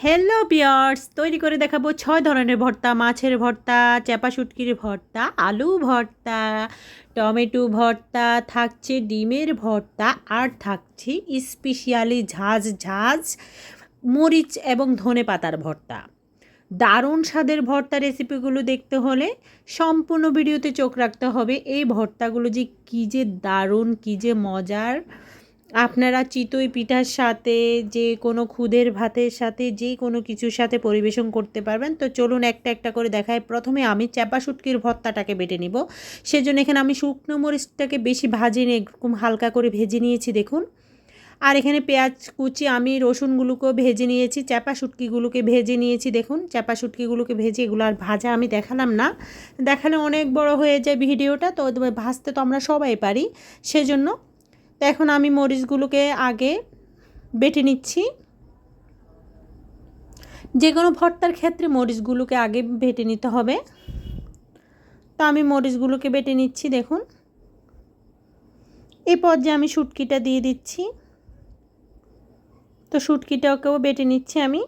Hello বিয়ার্স তৈরি করে দেখাবো ছয় ধরনের ভর্তা, মাছের ভর্তা চাপা শুটকির ভর্তা, আলু ভর্তা, টমেটো ভর্তা, থাকছে ডিমের ভর্তা, আর থাকছে স্পেশালি ঝাঁঝ ঝাঁঝ, মরিচ এবং ধনে পাতার ভর্তা। দারুণ স্বাদের ভর্তা রেসিপিগুলো দেখতে হলে সম্পূর্ণ ভিডিওতে চোখ রাখতে হবে এই ভর্তাগুলো যে কী যে দারুণ, কী যে মজার। আপনারা চিতই পিঠার সাথে, যে কোনো খুদের ভাতের সাথে, যে কোনো কিছুর সাথে পরিবেশন করতে পারবেন। তো চলুন একটা একটা করে দেখায় প্রথমে আমি চাপা শুটকির ভর্তাটাকে বেটে নিব। সেজন্য এখানে আমি শুকনো মরিচটাকে বেশি ভাজিনি এরকম হালকা করে ভেজে নিয়েছি, দেখুন। আর এখানে পেঁয়াজ কুচি, আমি রসুনগুলোকেও ভেজে নিয়েছি চাপা শুটকিগুলোকে ভেজে নিয়েছি, দেখুন। চাপা শুটকিগুলোকে ভেজে এগুলো আর ভাজা আমি দেখালাম না। দেখালে অনেক বড় হয়ে যায় ভিডিওটা, তো ভাজতে তো আমরা সবাই পারি। সেজন্য তো এখন আমি মরিচগুলোকে আগে বেটে নিচ্ছি। যে কোনো ভর্তার ক্ষেত্রে মরিচগুলোকে আগে বেটে নিতে হবে। তো আমি মরিচগুলোকে বেটে নিচ্ছি, দেখুন। এই পর্যায়ে আমি শুটকিটা দিয়ে দিচ্ছি। তো শুটকিটাকেও বেটে নিচ্ছি আমি।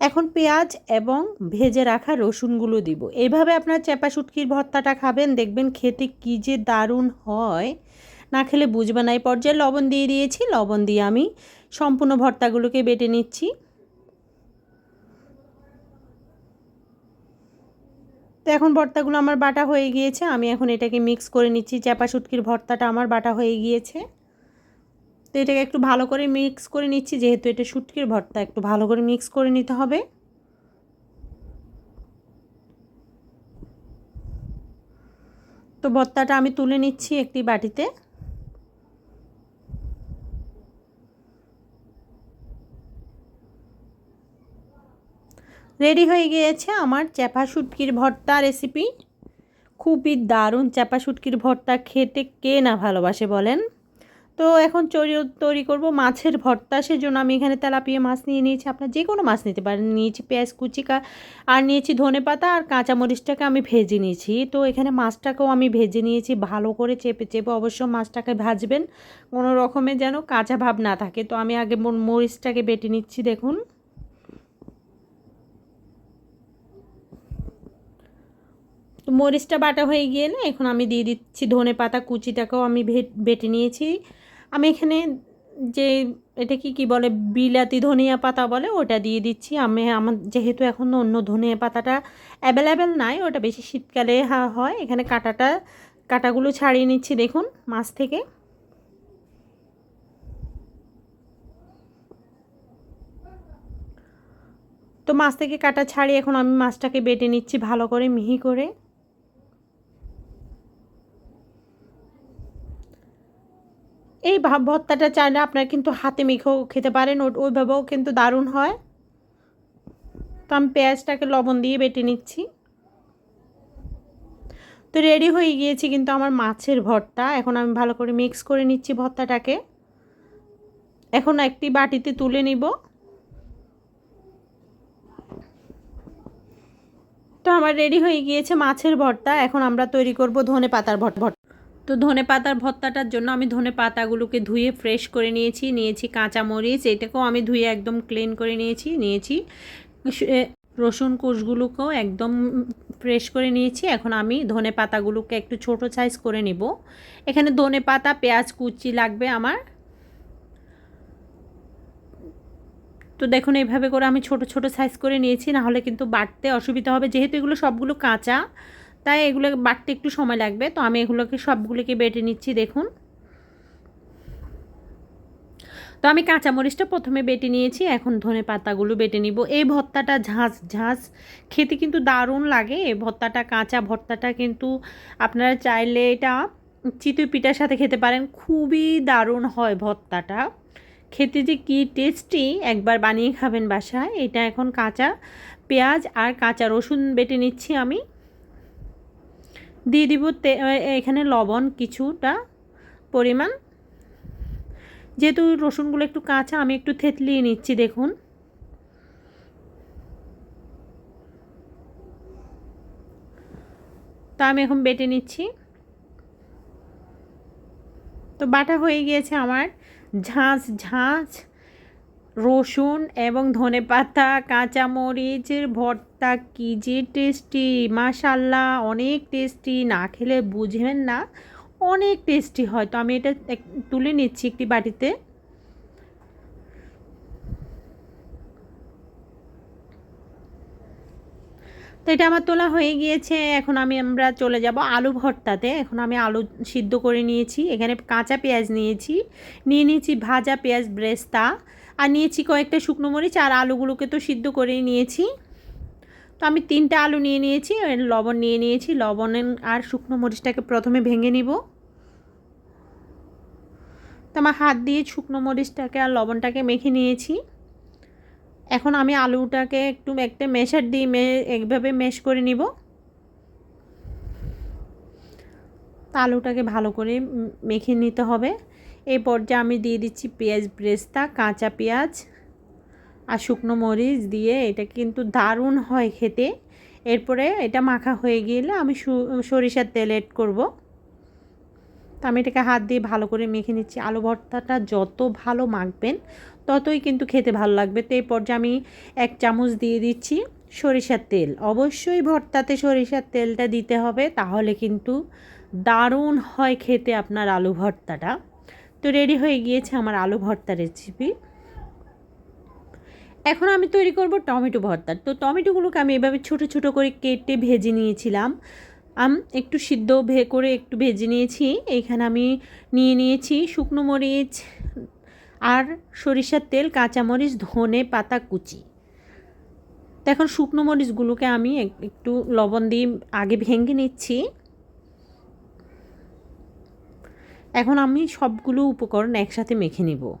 এখন পেঁয়াজ এবং ভেজে রাখা রসুনগুলো দিব। এইভাবে আপনার চেপা শুটকির ভর্তাটা খাবেন, দেখবেন খেতে কী যে দারুণ হয়। না খেলে বুঝবে না এই পর্যায়ে লবণ দিয়ে দিয়েছি, লবণ দিয়ে আমি সম্পূর্ণ ভর্তাগুলোকে বেটে নিচ্ছি। তো এখন ভর্তাগুলো আমার বাটা হয়ে গিয়েছে, আমি এখন এটাকে মিক্স করে নিচ্ছি চাপা শুটকির ভর্তাটা আমার বাটা হয়ে গিয়েছে। তো এটাকে একটু ভালো করে মিক্স করে নিচ্ছি, যেহেতু এটা শুটকির ভর্তা, একটু ভালো করে মিক্স করে নিতে হবে। তো ভর্তাটা আমি তুলে নিচ্ছি একটি বাটিতে। রেডি হয়ে গিয়েছে আমার চ্যাপা শুটকির ভর্তা রেসিপি খুবই দারুণ চ্যাপা শুটকির ভর্তা খেতে কে না ভালোবাসে বলেন। তো এখন চরি তৈরি করব মাছের ভর্তা। সেজন্য আমি এখানে তেলাপিয়া মাছ নিয়ে নিয়েছি। আপনার যে কোনো মাছ নিতে পারেন। নিয়েছি পেঁয়াজ, কুচিকা, আর নিয়েছি ধনে পাতা আর কাঁচামরিচটাকে আমি ভেজে নিয়েছি। তো এখানে মাছটাকেও আমি ভেজে নিয়েছি ভালো করে চেপে চেপে অবশ্য মাছটাকে ভাজবেন। কোনো রকমের যেন কাঁচা ভাব না থাকে। তো আমি আগে মরিচটাকে বেটে নিচ্ছি, দেখুন। তো মরিচটা বাটা হয়ে গেলে এখন আমি দিয়ে দিচ্ছি ধনে পাতা, কুচিটাকেও আমি বেটে নিয়েছি। আমি এখানে যে এটা কি কি বলে, বিলাতি ধনিয়া পাতা বলে ওটা দিয়ে দিচ্ছি। আমি, আমার যেহেতু এখন অন্য ধনিয়া পাতাটা অ্যাভেলেবেল নাই, ওটা বেশি শীতকালে হয়। এখানে কাটাটা, কাটাগুলো ছাড়িয়ে নিচ্ছি দেখুন মাছ থেকে। তো মাছ থেকে কাটা ছাড়িয়ে এখন আমি মাছটাকে বেটে নিচ্ছি ভালো করে, মিহি করে। এই ভাব ভর্তাটা চাইলে আপনারা কিন্তু হাতে মেখেও খেতে পারেন। ওইভাবেও কিন্তু দারুণ হয়। তো আমি পেঁয়াজটাকে লবণ দিয়ে বেটে নিচ্ছি। তো রেডি হয়ে গিয়েছি কিন্তু আমার মাছের ভর্তা। এখন আমি ভালো করে মিক্স করে নিচ্ছি ভর্তাটাকে। এখন একটি বাটিতে তুলে নিব। তো আমার রেডি হয়ে গিয়েছে মাছের ভর্তা। এখন আমরা তৈরি করব ধনে পাতার ভট তো ধনে পাতার ভর্তাটার জন্য আমি ধনে পাতাগুলোকে ধুয়ে ফ্রেশ করে নিয়েছি নিয়েছি কাঁচামরিচ, এটাকেও আমি ধুয়ে একদম ক্লিন করে নিয়েছি নিয়েছি। রসুন কোষগুলোকেও একদম ফ্রেশ করে নিয়েছি, এখন আমি ধনে পাতাগুলোকে একটু ছোট সাইজ করে নিব। এখানে ধনে পাতা, পেঁয়াজ, কুচি লাগবে আমার। তো দেখুন, এইভাবে করে আমি ছোট ছোট সাইজ করে নিয়েছি, নাহলে কিন্তু বাটতে অসুবিধা হবে। যেহেতু এগুলো সবগুলো কাঁচা তাই এগুলো বাটতে একটু সময় লাগবে। তো আমি এগুলোকে সবগুলোকে বেটে নিচ্ছি, দেখুন। তো আমি কাঁচামরিচটা প্রথমে বেটে নিয়েছি, এখন ধনে পাতাগুলো বেটে নিব। এই ভর্তাটা ঝাঁঝ ঝাঁঝ খেতে কিন্তু দারুণ লাগে। এই ভর্তাটা, কাঁচা ভর্তাটা কিন্তু আপনারা চাইলে এটা চিতই পিঠার সাথে খেতে পারেন। খুবই দারুণ হয় ভর্তাটা। খেতে যে কী টেস্টি একবার বানিয়ে খাবেন বাসায়। এটা এখন কাঁচা পেঁয়াজ আর কাঁচা রসুন বেটে নিচ্ছি আমি। দিয়ে দিব এখানে লবণ কিছুটা পরিমাণ। যেহেতু রসুনগুলো একটু কাঁচা, আমি একটু থেতলিয়ে নিচ্ছি, দেখুন। তো আমি এখন বেটে নিচ্ছি। তো বাটা হয়ে গিয়েছে আমার ঝাঁঝ ঝাঁঝ। রসুন এবং ধনে পাতা কাঁচামরিচের ভর্তা কী যে টেস্টি মাশাল্লাহ অনেক টেস্টি না খেলে বুঝবেন না, অনেক টেস্টি হয়। তো আমি এটা তুলে নিচ্ছি একটি বাটিতে। তো এটা আমার তোলা হয়ে গিয়েছে। এখন আমি আমরা চলে যাব আলু ভর্তাতে। এখন আমি আলু সিদ্ধ করে নিয়েছি। এখানে কাঁচা পেঁয়াজ নিয়েছি। নিয়ে নিয়েছি ভাজা পেঁয়াজ ব্রেস্তা। আর নিয়েছি কয়েকটা শুকনো মরিচ আর আলুগুলোকে তো সিদ্ধ করেই নিয়েছি। তো আমি তিনটা আলু নিয়ে নিয়েছি লবণ নিয়ে নিয়েছি। লবণ আর শুকনো মরিচটাকে প্রথমে ভেঙে নিব। তো আমার হাত দিয়ে শুকনো মরিচটাকে আর লবণটাকে মেখে নিয়েছি। এখন আমি আলুটাকে একটু একটা মেশার দিয়ে মে এইভাবে মেশ করে নিব। আলুটাকে ভালো করে মেখে নিতে হবে। এই পর্যায়ে আমি দিয়ে দিচ্ছি পেঁয়াজ ব্রেস্তা, কাঁচা পেঁয়াজ আর শুকনো মরিচ দিয়ে এটা কিন্তু দারুণ হয় খেতে। এরপরে এটা মাখা হয়ে গেলে আমি সরিষার তেল এড করব। তো আমি এটাকে হাত দিয়ে ভালো করে মেখে নিচ্ছি। আলু ভর্তাটা যত ভালো মাখবেন ততই কিন্তু খেতে ভালো লাগবে। তো এই পর্যায়ে আমি এক চামচ দিয়ে দিচ্ছি সরিষার তেল। অবশ্যই ভর্তাতে সরিষার তেলটা দিতে হবে, তাহলে কিন্তু দারুণ হয় খেতে আপনার আলু ভর্তাটা। তো রেডি হয়ে গিয়েছে আমার আলু ভর্তা রেসিপি এখন আমি তৈরি করব টমেটো ভর্তা। তো টমেটোগুলোকে আমি এভাবে ছোট ছোট করে কেটে ভেজে নিয়েছিলাম। আম, একটু সিদ্ধ ভে, করে একটু ভেজে নিয়েছি। এখানে আমি নিয়ে নিয়েছি শুকনো মরিচ আর সরিষার তেল, কাঁচামরিচ, ধনে পাতা, কুচি। তো এখন শুকনো মরিচগুলোকে আমি একটু লবণ দিয়ে আগে ভেঙে নিচ্ছি। এখন আমি সবগুলো উপকরণ একসাথে মেখে নিব।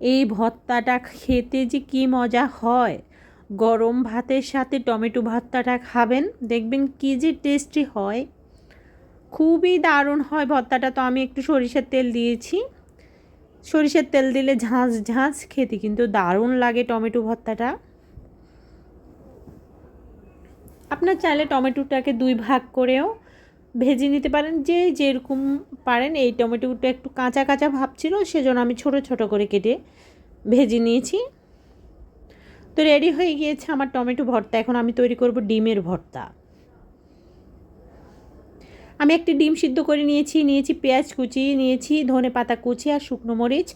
এই ভর্তাটা খেতে যে কি মজা হয়! গরম ভাতের সাথে টমেটো ভর্তাটা খাবেন, দেখবেন কি যে টেস্টি হয়। খুবই দারুণ হয় ভর্তাটা। তো আমি একটু সরিষার তেল দিয়েছি। সরিষার তেল দিলে ঝাঁঝ ঝাঁঝ খেতে কিন্তু দারুণ লাগে টমেটো ভর্তাটা। আপনার চাইলে টমেটোটাকে দুই ভাগ করেও ভেজে নিতে পারেন, যে যেরকম পারেন। এই টমেটোটা একটু কাঁচা কাঁচা ভাব ছিল, সেজন্য আমি ছোট ছোট করে কেটে ভেজে নিয়েছি। তো রেডি হয়ে গিয়েছে আমার টমেটো ভর্তা। এখন আমি তৈরি করব ডিমের ভর্তা। আমি একটি ডিম সিদ্ধ করে নিয়েছি নিয়েছি পেঁয়াজ কুচি, নিয়েছি ধনে পাতা কুচি আর শুকনো মরিচ।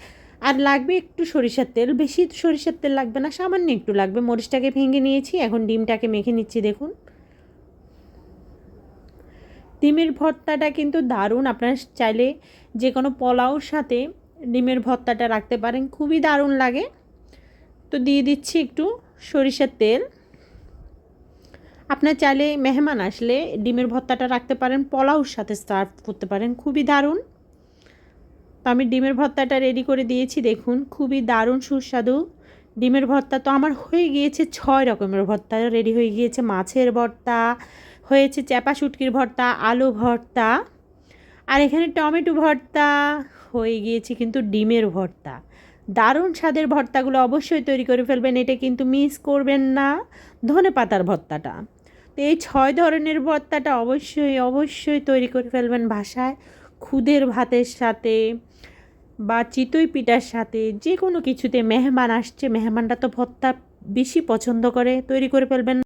আর লাগবে একটু সরিষার তেল। বেশি সরিষার তেল লাগবে না, সামান্য একটু লাগবে। মরিচটাকে ভেঙে নিয়েছি, এখন ডিমটাকে মেখে নিচ্ছি, দেখুন। ডিমের ভর্তাটা কিন্তু দারুণ। আপনার চাইলে যে কোনো পোলাওর সাথে ডিমের ভর্তাটা রাখতে পারেন। খুবই দারুণ লাগে। তো দিয়ে দিচ্ছি একটু সরিষার তেল। আপনার চাইলে মেহমান আসলে ডিমের ভর্তাটা রাখতে পারেন, পোলাওর সাথে সার্ভ করতে পারেন, খুবই দারুণ। তো আমি ডিমের ভর্তাটা রেডি করে দিয়েছি, দেখুন, খুবই দারুণ, সুস্বাদু। ডিমের ভর্তা তো আমার হয়ে গিয়েছে ছয় রকমের ভর্তা রেডি হয়ে গিয়েছে মাছের ভর্তা, হয়েছে চ্যাপা শুটকির ভর্তা, আলু ভর্তা, আর এখানে টমেটো ভর্তা, হয়ে গিয়েছে কিন্তু ডিমের ভর্তা। দারুণ স্বাদের ভর্তাগুলো অবশ্যই তৈরি করে ফেলবেন, এটা কিন্তু মিস করবেন না ধনে পাতার ভর্তাটা। তো এই ছয় ধরনের ভর্তাটা অবশ্যই অবশ্যই তৈরি করে ফেলবেন বাসায়। খুদের ভাতের সাথে বা চিতই পিঠার সাথে যে কোনো কিছুতে মেহমান আসছে, মেহমানরা তো ভর্তা বেশি পছন্দ করে, তৈরি করে ফেলবেন।